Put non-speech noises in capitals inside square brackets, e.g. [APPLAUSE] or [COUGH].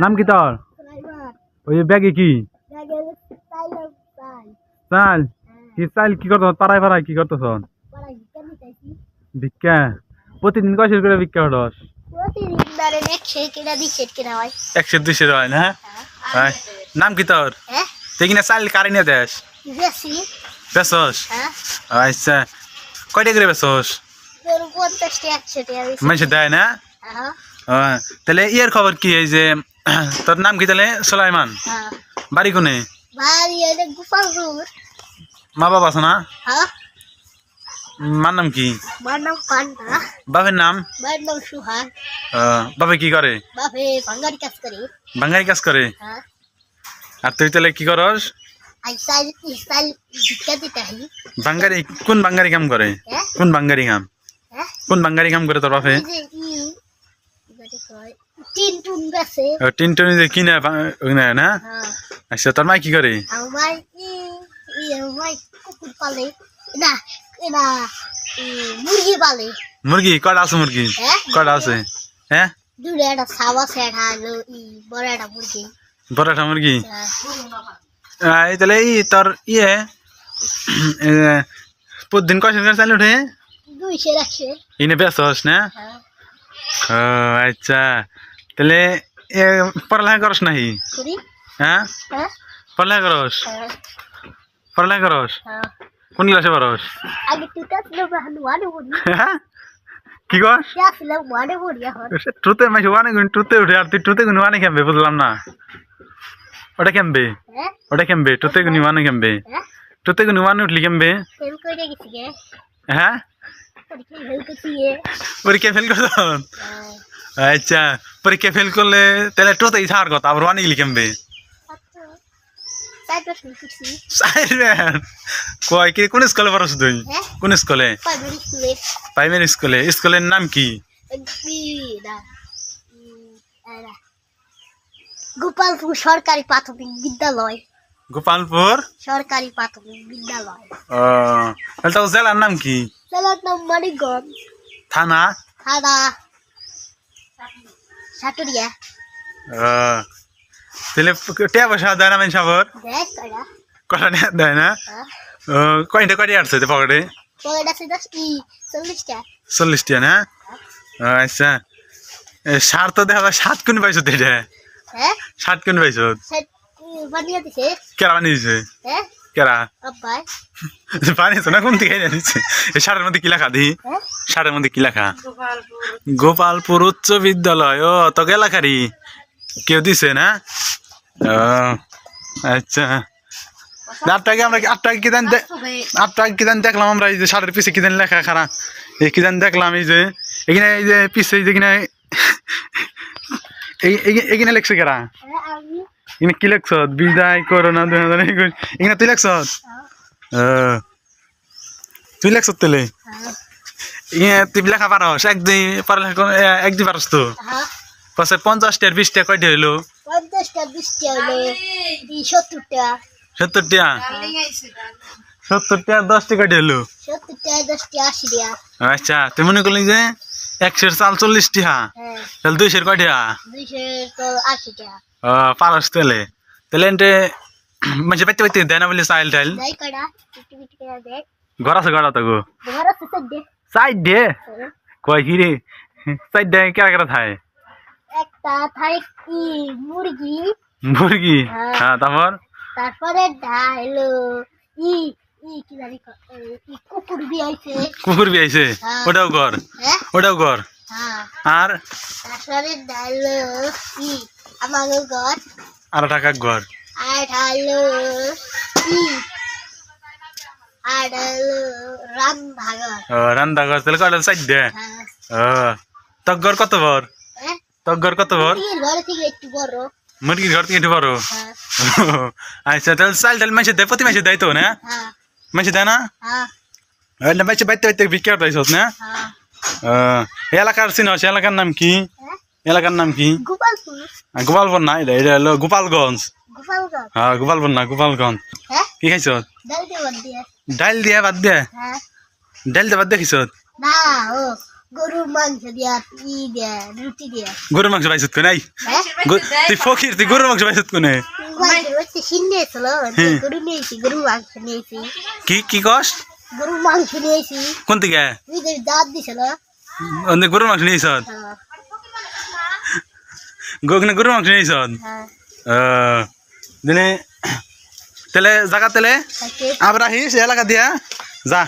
নাম কি তোর? ওই ব্যাগে কি? চাল? কি চাল কি করতো পাড়ায় পাড়ায় কি করতো ভিক্ষা প্রতিদিন কয়শের করে ভিক্ষা হটস একশো কিনা দিচ্ছে হয়। দুইশো হয় না? হ্যাঁ নাম কি তোর? হ্যাঁ? তুই কিনা চাল কারে নিয়ে দেস বেশি বেসস হ্যাঁ। আচ্ছা। কয়টা করে বেসস মানুষ দেয় না? হ্যাঁ। আহ, তাহলে ইয়ের খবর কি এই যে তোর নাম কি তাহলে? সোলাইমান? হ্যাঁ। বাড়ি কোনে? মা বাবা আছে না? হ্যাঁ। মার নাম কি? বাপের নাম? বাপে কি করে? ভাঙ্গারি কাজ করে। বাঙালি কাজ করে? হ্যাঁ। আর তুই তাহলে কি করস? বাঙ্গারি কোন বাঙ্গারি কাম করে? কোন বাঙ্গারি কাম? কোন বাঙ্গারি কাম করে তোর বাপে? কয় টিন টুন গাছে টিনটনি যে কিনে ওখানে না? আচ্ছা তোর মা কি করে আমার ই ই আমার কুকুর পালে। না না মুরগি পালে। মুরগি কটা আছে মুরগি কটা আছে? হ্যাঁ দূরে একটা সাবা সেট হালো বড় একটা মুরগি বড়টা মুরগি এই তাহলে ই তোর ইয়ে প্রতিদিন কয়শো করে চাল উঠে দুইশো একশো ইনে ব্যস্ত হস না? ও আচ্ছা। তাহলে এ পড়ালেখা করস নাহি করি। হ্যাঁ? হ্যাঁ। পড়ালেখা করস? হ্যাঁ। পড়ালেখা করস? হ্যাঁ। কোন ক্লাসে পড়স? আগে তুই কাছিল ওয়ানে পড়ি। হ্যাঁ? কি কর আসলে ওয়ানে পড়ি এখন। টুতে মাসে ওয়ানে গুণ টুতে উঠে আর তুই টুতে গুণ ওয়ানে কেমবে বুঝলাম না। ওটা কেমবে হ্যাঁ। ওটা কেমবে টুতে গুণ ওয়ানে কেমবে হ্যাঁ। টুতে গুণ ওয়ানে উঠলি কেমবে ফেল করে গেছি গে। হ্যাঁ? পরীক্ষা ফেল করছি গে। পরীক্ষা ফেল করছ? হ্যাঁ। আচ্ছা। পরীক্ষা ফেল করলে তাহলে টুতেই ছাড় কথা আবার ওয়ানে গেলি কেমবে? আচ্ছা তাই প্রশ্ন করছি সাইরেন কয় কি কোন স্কুলে পড়ছ তুই? হ্যাঁ? কোন স্কুলে প্রাইমারি স্কুলে স্কুলের নাম কি? গোপালপুর সরকারি প্রাথমিক বিদ্যালয়। গোপালপুর? সরকারি প্রাথমিক বিদ্যালয়। ও তাহলে জেলার নাম কি? জেলার নাম মানিকগঞ্জ। থানা? থানা। সাটুরিয়া তাহলে টিয়া পয়সা দেয় না মেন সাবর কটা দেয় না? হ্যাঁ। কয়টা কয়টা আসছে পকেটে? চল্লিশটা। না? আচ্ছা। সার তো দেখা যায় সাত কোন পাইছো এটা হ্যাঁ? সাত কোন পাইছো? কেরা বানিয়েছে কেরা? [LAUGHS] না? কোন থেকে জানিছে সারের মধ্যে কি লেখা? দিই হ্যাঁ? সারের মধ্যে কি লেখা? গোপালপুর। উচ্চ বিদ্যালয়। ও তোকে এলাকারই? কেউ দিছে না? ও আচ্ছা। আটটাকে আমরা আটটাকে কি জানি আটটাকে কি জানি দেখলাম আমরা? এই যে সারের পিছে কি জানি লেখা খারাপ এই কি জানি দেখলাম এই যে এখানে এই যে পিছে এই যে কিনা [LAUGHS] এই এই- এখানে লেখছে কেরা? হ্যাঁ, এখানে কি লেখছ বিদায় করোনা দুই হাজার একুশ। এখানে তুই লেখছ হ্যাঁ, তুই লেখছ তেলে? হ্যাঁ, ইয়ে তুই লেখা পারস? একদিন পড়ালেখা একদিন পারস তো? হ্যাঁ। পাশে পঞ্চাশটার বিশটা কয়টা হইল? পঞ্চাশটা বিশটা হলো এই সত্তরটা। সত্তরটা? সত্তরটা হইল? দশটা আশিটা। আচ্ছা তুই মনে করলি যে একশের চাল চল্লিশটি হা হ্যাঁ। তাহলে দুইশের কয়টা? দুইশো তো আশিটা ও পারস তেলে তাহলে এনটে মানে পাইতে পাইতে দেয় না বলে চাইল টাইল যাই কটা একটু একটু করে দেখ ঘর আছে ঘর তো গো ঘর আছে তো দেখ সাইড দে হ্যাঁ। কয় কি রে সাইড দে কেরা কেরা থায় একটা থাই কি মুরগি মুরগি হ্যাঁ। হ্যাঁ তারপর তারপরে ডাইলো ই ই কি জানি ক- এ, ই কুকুর দিয়েছে কুকুর বি আইছে হ্যাঁ। ওটাও ঘর হ্যাঁ ওটাও ঘর হ্যাঁ আর তারপরে ডাইলো ই আমার ঘর। আর টাকা ঘর। আর ডাইলো আর ডাইলো রান্না ঘর ও তাহলে কয়টা সাইড দে? হ্যাঁ। ও তোর ঘর কত বর হ্যাঁ? তোর ঘর কত বর ঘর থেকে একটু বড়। মুরগির ঘর থেকে একটু বড়? হ্যাঁ। [LAUGHS] আচ্ছা তাহলে চাল টাল মাসে দেয় প্রতি মাসে দেয় তো না? মাসে দেয় না? মাসে বাইতে বাইতে বিক্রি করতে না? এলাকার চিনস এলাকার নাম কি? এলাকার নাম কি? গোপালপুর না এটা এটা হলো গোপালগঞ্জ। হ্যাঁ গোপালপুর না গোপালগঞ্জ। হ্যাঁ? কি খাইছ ডাইল হ্যাঁ। দিয়ে বাদ দে। ডাইল দিয়ে বাদ দে খাইছ গরুর মাংস দিয়া ই দিয়া রুটি দিয়া। গরুর মাংস পাইছত কোনে? আই। হ্যাঁ? তুই ফকির তুই গরুর মাংস পাইছত কোনে? কি কি কস? গরুর মাংস নিয়েছি কোন থেকে? দাঁত দিছিল। গরুর মাংস নিয়েছ গগনে গরু মাংস নিয়েছ হ্যাঁ। দিনে তেলে জায়গা তেলে? আবার আহিস এলাকা দিয়া? যা।